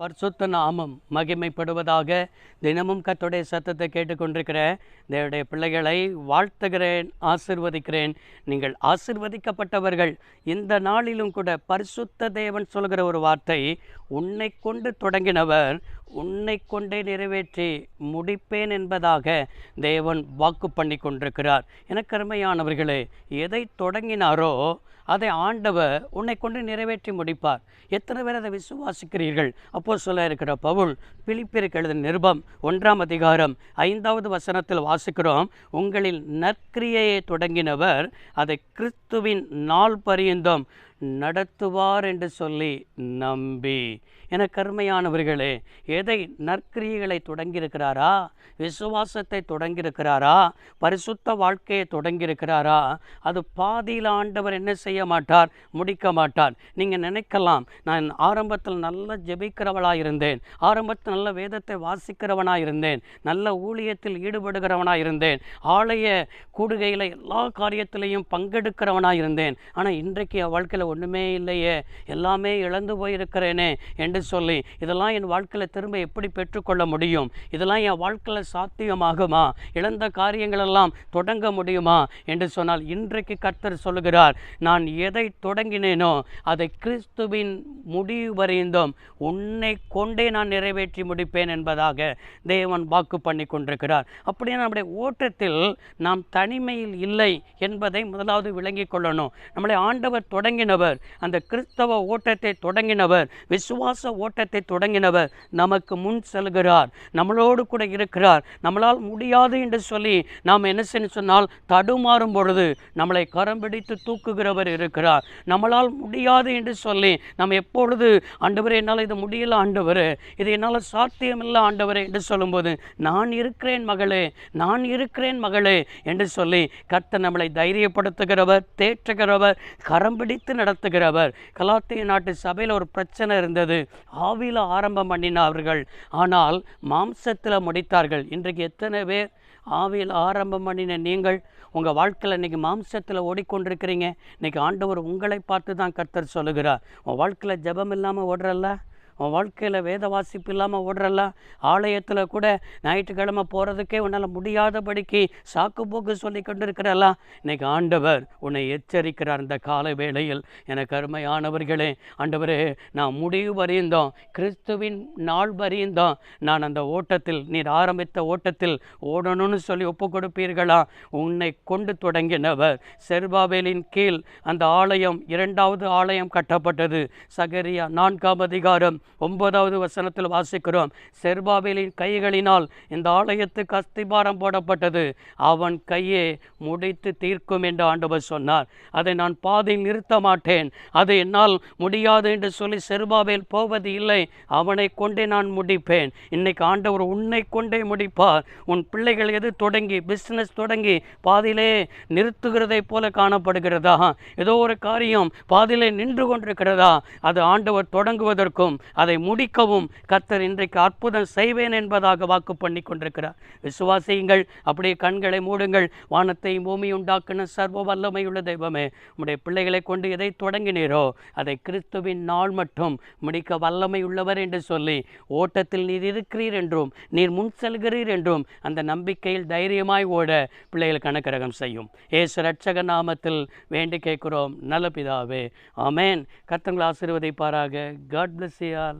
பரிசுத்த நாமம் மகிமைப்படுவதாக தினமும் கத்துடைய சத்தத்தை கேட்டுக்கொண்டிருக்கிற தேவடைய பிள்ளைகளை வாழ்த்துகிறேன் ஆசிர்வதிக்கிறேன். நீங்கள் ஆசிர்வதிக்கப்பட்டவர்கள். இந்த நாளிலும் கூட பரிசுத்த தேவன் சொல்கிற ஒரு வார்த்தை உன்னை கொண்டு தொடங்கினவர் உன்னை கொண்டே நிறைவேற்றி முடிப்பேன் என்பதாக தேவன் வாக்கு பண்ணி கொண்டிருக்கிறார் எனக்கருமையானவர்களே எதை தொடங்கினாரோ அதை ஆண்டவர் உன்னை கொண்டு நிறைவேற்றி முடிப்பார். எத்தனை பேர் அதை விசுவாசிக்கிறீர்கள்? அப்போ சொல்ல இருக்கிற பவுல் பிலிப்பிற்கு எழுதின நிருபம் ஒன்றாம் அதிகாரம் ஐந்தாவது வசனத்தில் வாசிக்கிறோம். உங்களில் நற்கிரியையை தொடங்கினவர் அதை கிறிஸ்துவின் நாள் பரியந்தம் நடத்துவார் என்று சொல்லி நம்பி. என கருமையானவர்களே எதை நற்கிரியைகளை தொடங்கியிருக்கிறாரா? விசுவாசத்தை தொடங்கியிருக்கிறாரா? பரிசுத்த வாழ்க்கையை தொடங்கியிருக்கிறாரா? அது பாதியில் ஆண்டவர் என்ன செய்ய மாட்டார் முடிக்க மாட்டார். நீங்கள் நினைக்கலாம் நான் ஆரம்பத்தில் நல்ல ஜெபிக்கிறவளாக இருந்தேன் ஆரம்பத்தில் நல்ல வேதத்தை வாசிக்கிறவனாக இருந்தேன் நல்ல ஊழியத்தில் ஈடுபடுகிறவனாக இருந்தேன் ஆலய கூடுகையில் எல்லா காரியத்திலையும் பங்கெடுக்கிறவனாக இருந்தேன் ஆனால் இன்றைக்கு என் வாழ்க்கையில் ஒன்றுமே இல்லையே. எல்லாமே இழந்து போயிருக்கிறேனே என்று சொல்லி இதெல்லாம் என் வாழ்க்கையில் திரும்ப எப்படி பெற்றுக்கொள்ள முடியும்? இதெல்லாம் என் வாழ்க்கையில் சாத்தியமாகுமா? இழந்த காரியங்களெல்லாம் தொடங்க முடியுமா? என்று சொன்னால் இன்றைக்கு கர்த்தர் சொல்லுகிறார் நான் எதை தொடங்கினேனோ அதை கிறிஸ்துவின் முடிவு வரைந்தும். உன்னை கொண்டே நான் நிறைவேற்றி முடிப்பேன் என்பதாக தேவன் வாக்கு பண்ணி கொண்டிருக்கிறார். அப்படியே நம்முடைய ஓட்டத்தில் நாம் தனிமையில் இல்லை என்பதை முதலாவது விளங்கிக் கொள்ளணும். நம்மளை ஆண்டவர் தொடங்கினவர் அந்த கிறிஸ்தவ ஓட்டத்தை தொடங்கினவர் விசுவாச ஓட்டத்தை தொடங்கினவர் நமக்கு முன் செல்கிறார். நம்மளோடு கூட இருக்கிறார். நம்மளால் முடியாது என்று சொல்லி நாம் என்ன சொன்னால் தடுமாறும் பொழுது நம்மளை கரம் பிடித்து தூக்குகிறவர் இருக்கிறார் நம்மளால் முடியாது என்று சொல்லி நம்ம எப்பொழுது ஆண்டவரே என்னால் இது முடியல ஆண்டவர் இது என்னால் சாத்தியமில்லை ஆண்டவர் என்று சொல்லும்போது நான் இருக்கிறேன் மகளே நான் இருக்கிறேன் மகளே என்று சொல்லி கர்த்த நம்மளை தைரியப்படுத்துகிறவர் தேற்றுகிறவர் கரம் பிடித்து நடத்துகிறவர். கலாத்திய நாட்டு சபையில் ஒரு பிரச்சனை இருந்தது. ஆவியில் ஆரம்பம் பண்ணினார்கள். ஆனால் மாம்சத்தில் முடித்தார்கள். இன்றைக்கு எத்தனை பேர் ஆவியில் ஆரம்பம் பண்ணின நீங்கள் உங்கள் வாழ்க்கையில் இன்றைக்கி மாம்சத்தில் ஓடிக்கொண்டிருக்கிறீங்க. இன்றைக்கி ஆண்டவர் உங்களை பார்த்து தான் கர்த்தர் சொல்லுகிறார். உன் வாழ்க்கையில் ஜெபம் இல்லாமல் ஓடுறல்ல? உன் வாழ்க்கையில் வேத வாசிப்பு இல்லாமல் ஓடுறல்ல? ஆலயத்தில் கூட ஞாயிற்றுக்கிழமை போகிறதுக்கே உன்னால் முடியாதபடிக்கு சாக்கு போக்கு சொல்லி கொண்டு இருக்கிறல்ல இன்னைக்கு ஆண்டவர் உன்னை எச்சரிக்கிறார் இந்த கால வேளையில். எனக்கு அருமையானவர்களே ஆண்டவரே நான் முடிவு வரைந்தோம். கிறிஸ்துவின் நாள் வரைந்தோம். நான் அந்த ஓட்டத்தில் நீர் ஆரம்பித்த ஓட்டத்தில் ஓடணும்னு சொல்லி ஒப்பு கொடுப்பீர்களா? உன்னை கொண்டு தொடங்கினவர் செர்பாவேலின் கீழ் அந்த ஆலயம் இரண்டாவது ஆலயம் கட்டப்பட்டது. சகரியா நான்காம் அதிகாரம் ஒன்பதாவது வசனத்தில் வாசிக்கிறோம் செர்பாபேலின் கைகளினால் இந்த ஆலயத்துக்கு அஸ்திபாரம் போடப்பட்டது. அவன் கையே முடித்து தீர்க்கும் என்று ஆண்டவர் சொன்னார். அதை நான் பாதையில் நிறுத்த மாட்டேன். அது என்னால் முடியாது என்று சொல்லி செருபாபேல் போவது இல்லை. அவனை கொண்டே நான் முடிப்பேன். இன்னைக்கு ஆண்டவர் உன்னை கொண்டே முடிப்பார். உன் பிள்ளைகள் எது தொடங்கி பிஸ்னஸ் தொடங்கி பாதியிலே நிறுத்துகிறதை போல காணப்படுகிறதா? ஏதோ ஒரு காரியம் பாதியிலே நின்று கொண்டிருக்கிறதா? அது ஆண்டவர் தொடங்குவதற்கும் அதை முடிக்கவும் கர்த்தர் இன்றைக்கு அற்புதம் செய்வேன் என்பதாக வாக்கு பண்ணி கொண்டிருக்கிறார். விசுவாசியுங்கள் அப்படியே கண்களை மூடுங்கள். வானத்தையும் பூமி உண்டாக்குன சர்வ வல்லமையுள்ள தெய்வமே உடைய பிள்ளைகளை கொண்டு எதை தொடங்கினீரோ அதை கிறிஸ்துவின் நாள் மட்டும் முடிக்க வல்லமை உள்ளவர் என்று சொல்லி ஓட்டத்தில் நீர் இருக்கிறீர் என்றும் நீர் முன் செல்கிறீர் என்றும் அந்த நம்பிக்கையில் தைரியமாய் ஓட பிள்ளைகள் கணக்கரகம் செய்யும். ஏசு ரட்சக நாமத்தில் வேண்டி கேட்கிறோம். நல்ல பிதாவே ஆமேன். கத்தங்களை ஆசீர்வதிப்பாராக. காட் பிளஸ் யூ বিড়াল